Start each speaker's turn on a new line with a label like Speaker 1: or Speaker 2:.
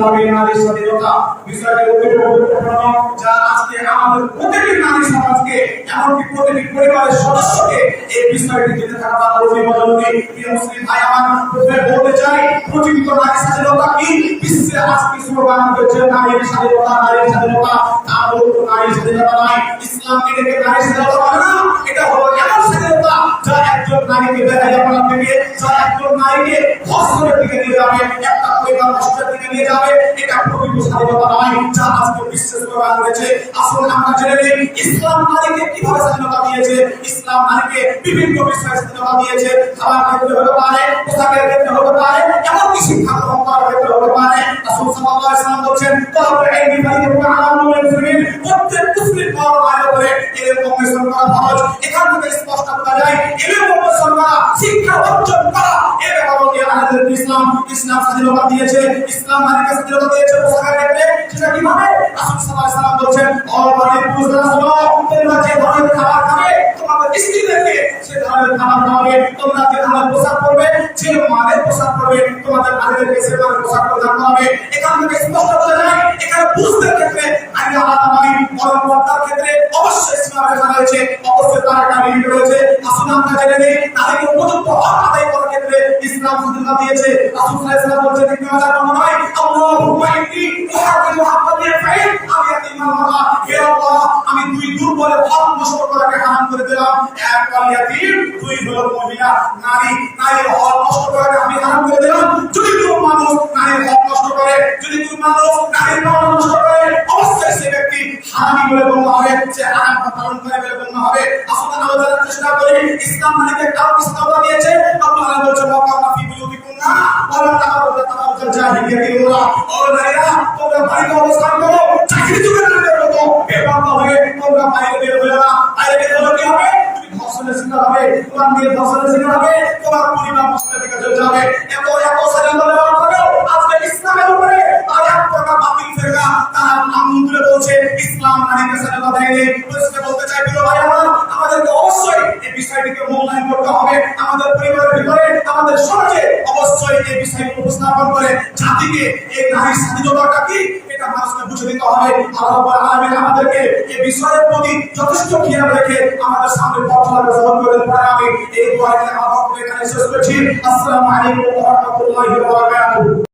Speaker 1: ইসলামী নারী স্বাধীনতা অত্যন্ত গুরুত্বপূর্ণ যা আজকে আমাদের প্রতিটি নারী সমাজকে, এমনকি প্রতিটি পরিবারের সদস্যকে এই বিষয়টি জেনে থাকা জরুরি প্রিয় মুসলিম ভাই, আমার প্রথমে বলতে চাই, প্রচলিত নারী স্বাধীনতা কি? বিশ্বে হচ্ছে নারীর স্বাধীনতা নারীর স্বাধীনতা তার নারীর স্বাধীনতা ইসলাম নারীর স্বাধীনতা না? এটা হলো এমন স্বাধীনতা যা একজন নারীকে বেহায়াপনা থেকে যা একজন নারীকে দিকে নিয়ে যাবে। একটা পরিবার নষ্টের দিকে নিয়ে যাবে। এটা প্রকৃত স্বাধীনতা নয় যা আজকে বিশ্বে স্লোগান হয়েছে। আসলে আমরা জেনে নিই, ইসলাম নারীকে কীভাবে স্বাধীনতা দিয়েছে? ইসলাম নারীকে বিভিন্ন বিষয়ে স্বাধীনতা দিয়েছে। খাবার ক্ষেত্রে হতে পারে, পোশাকের ক্ষেত্রে হতে পারে, এমনকি শিক্ষা গ্রহণ করার ক্ষেত্রে হতে পারে। রাসূল সাল্লাল্লাহু আলাইহি ওয়াসাল্লাম বলছেন তলবে এই বিবাহিত পুরো মুসলিমিন। প্রত্যেক মুসলিম বড় আয় করে এর কমিশন করা ফরজ। এখান থেকে স্পষ্ট বোঝা যায় এর কমিশন করা, শিক্ষা অর্জন করা ইসলাম ইসলাম স্বাধীনতা দিয়েছে, ইসলাম নারীকে স্বাধীনতা দিয়েছে পোশাকের ক্ষেত্রে সেটা কীভাবে? রাসূল সাল্লাল্লাহু আলাইহি ওয়াসাল্লাম বলছেন অবাধে পুরুষরা শোনো তোমরা যে ধরনের খাবার খাবে, তোমাদের স্ত্রীদেরকে সে ধরনের খাবার খাওয়াবে। তোমরা যে ধরনের পোশাক পরবে, যে মানের পোশাক পরবে, তোমাদের নারীদেরকে সে ধরনের পোশাক প্রদান করাবে এখান থেকে স্পষ্ট বোঝা যায়, এখানে পুরুষদের ক্ষেত্রে নারী আলাদা নয়, বরং পর্দার ক্ষেত্রে অবশ্যই সীমা রেখা রয়েছে। অবশ্যই তার একটা লিমিট রয়েছে। আসুন আমরা জেনে নিই নারীকে উপযুক্ত হক আদায় করার ক্ষেত্রে ইসলাম স্বাধীনতা দিয়েছে রাসূল সাল্লাল্লাহু আলাইহি ওয়াসাল্লাম বলছেন তিন হাজার নম্বর নয় আল্লাহুম্মা ইন্নী উহাদিমু হাক্কাতি ফাইন আমি ইয়াতিমান মামা হে আল্লাহ, আমি দুই দুর্বলের হক নষ্ট করাকে হারাম করে দিলাম। এক হল দুই হলো মহিলা নারী, নারীর হক নষ্ট করাকে আমি হারাম করে দিলাম। যদি কোনো মানুষ নারীর হক নষ্ট করে, যদি কোনো মানুষ নারীর হক নষ্ট করে, অবশ্যই সে ব্যক্তি হারামি বলে গণ্য হবে, সে হারাম পালন করে চেষ্টা করি ইসলাম নারীকে কার প্রস্তাবনা দিয়েছে? তাবারুজা তাবারুজাল জাহিলিয়াতিল উলা ও নারীরা তোমরা অবস্থান করো, চাকরি যুগের নারীদের মতো বেপরোয়া হয়ে তোমরা বাইরে বের না। বের কি হবে? ধর্ষণের শিকার হবে তোমার মেয়ে হবে, তোমার পরিবার নষ্টের দিকে চলে যাবে। এত এত স্বাধীনতা উপস্থাপন করে জাতিকে এই নারী স্বাধীনতাটা কি? এটা মানুষকে বুঝে দিতে হবে। আল্লাহ আমাদেরকে এই বিষয়ের প্রতি যথেষ্ট খেয়াল রেখে আমাদের সামনে পথ গ্রহণ করে পরে আমি এই দোয়া আমার এখানে শেষ করছি। আসসালামু আলাইকুম ওয়া